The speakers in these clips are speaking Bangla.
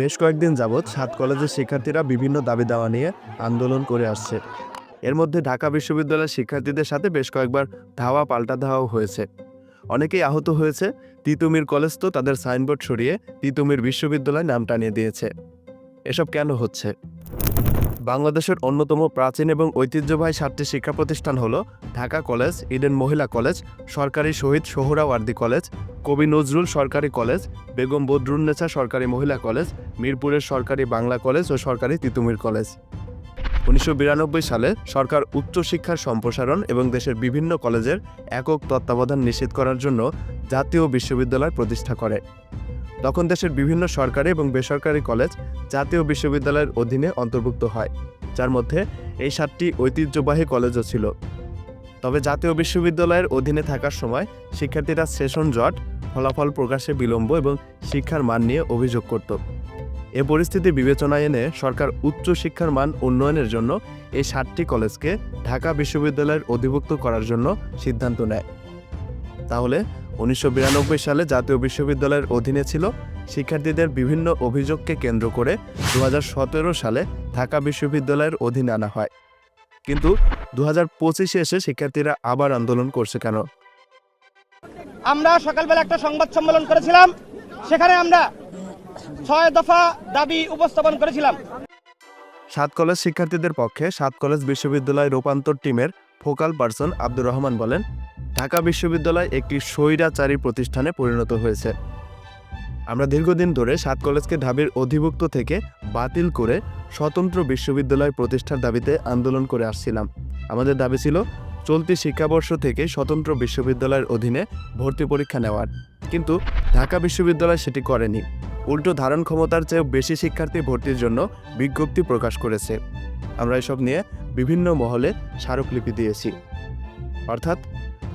বেশ কয়েকদিন যাবৎ সাত কলেজের শিক্ষার্থীরা বিভিন্ন দাবি দাওয়া নিয়ে আন্দোলন করে আসছে। এর মধ্যে ঢাকা বিশ্ববিদ্যালয়ের শিক্ষার্থীদের সাথে বেশ কয়েকবার ধাওয়া পাল্টা ধাওয়াও হয়েছে। অনেকেই আহত হয়েছে। তিতুমির কলেজ তো তাদের সাইনবোর্ড সরিয়ে তিতুমির বিশ্ববিদ্যালয় নাম টানিয়ে দিয়েছে। এসব কেন হচ্ছে? বাংলাদেশের অন্যতম প্রাচীন এবং ঐতিহ্যবাহী সাতটি শিক্ষা প্রতিষ্ঠান হল ঢাকা কলেজ, ইডেন মহিলা কলেজ, সরকারি শহীদ সোহরাওয়ার্দী কলেজ, কবি নজরুল সরকারি কলেজ, বেগম বদরুন্নেছা সরকারি মহিলা কলেজ, মিরপুরের সরকারি বাংলা কলেজ ও সরকারি তিতুমির কলেজ। উনিশশো বিরানব্বই সালে সরকার উচ্চশিক্ষার সম্প্রসারণ এবং দেশের বিভিন্ন কলেজের একক তত্ত্বাবধান নিশ্চিত করার জন্য জাতীয় বিশ্ববিদ্যালয় প্রতিষ্ঠা করে। তখন দেশের বিভিন্ন সরকারি এবং বেসরকারি কলেজ জাতীয় বিশ্ববিদ্যালয়ের অধীনে অন্তর্ভুক্ত হয়, যার মধ্যে এই সাতটি ঐতিহ্যবাহী কলেজও ছিল। তবে জাতীয় বিশ্ববিদ্যালয়ের অধীনে থাকার সময় শিক্ষার্থীরা সেশন জট, ফলাফল প্রকাশে বিলম্ব এবং শিক্ষার মান নিয়ে অভিযোগ করত। এ পরিস্থিতি বিবেচনায় এনে সরকার উচ্চ শিক্ষার মান উন্নয়নের জন্য এই সাতটি কলেজকে ঢাকা বিশ্ববিদ্যালয়ের অধিভুক্ত করার জন্য সিদ্ধান্ত নেয়। তাহলে উনিশশো বিরানব্বই সালে জাতীয় বিশ্ববিদ্যালয়ের অধীনে ছিল শিক্ষার্থীদের বিভিন্ন অভিযোগকে কেন্দ্র করে দু হাজার সতেরো সালে ঢাকা বিশ্ববিদ্যালয়ের অধীনে আনা হয়। কিন্তু দু হাজার পঁচিশে এসে শিক্ষার্থীরা আবার আন্দোলন করছে কেন? আমরা সকালবেলা একটা সংবাদ সম্মেলন করেছিলাম। সেখানে আমরা ছয় দফা দাবি উপস্থাপন করেছিলাম। সাত কলেজ শিক্ষার্থীদের পক্ষে সাত কলেজ বিশ্ববিদ্যালয় রূপান্তর টিমের ফোকাল পার্সন আব্দুর রহমান বলেন, ঢাকা বিশ্ববিদ্যালয় একটি স্বৈরাচারী প্রতিষ্ঠানে পরিণত হয়েছে। আমরা দীর্ঘদিন ধরে সাত কলেজকে ঢাবির অধিভুক্ত থেকে বাতিল করে স্বতন্ত্র বিশ্ববিদ্যালয় প্রতিষ্ঠার দাবিতে আন্দোলন করে আসছিলাম। আমাদের দাবি ছিল চলতি শিক্ষাবর্ষ থেকে স্বতন্ত্র বিশ্ববিদ্যালয়ের অধীনে ভর্তি পরীক্ষা নেওয়ার। কিন্তু ঢাকা বিশ্ববিদ্যালয় সেটি করেনি। উল্টো ধারণ ক্ষমতার চেয়েও বেশি শিক্ষার্থী ভর্তির জন্য বিজ্ঞপ্তি প্রকাশ করেছে। আমরা এসব নিয়ে বিভিন্ন মহলে স্মারকলিপি দিয়েছি। অর্থাৎ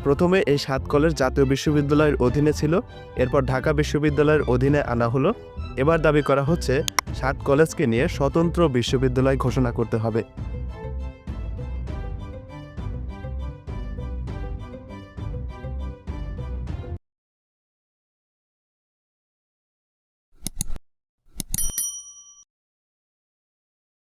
প্রথমে এই সাত কলেজ জাতীয় বিশ্ববিদ্যালয়ের অধীনে ছিল, এরপর ঢাকা বিশ্ববিদ্যালয়ের অধীনে আনা হলো। এবার দাবি করা হচ্ছে, সাত কলেজকে নিয়ে স্বতন্ত্র বিশ্ববিদ্যালয় ঘোষণা করতে হবে।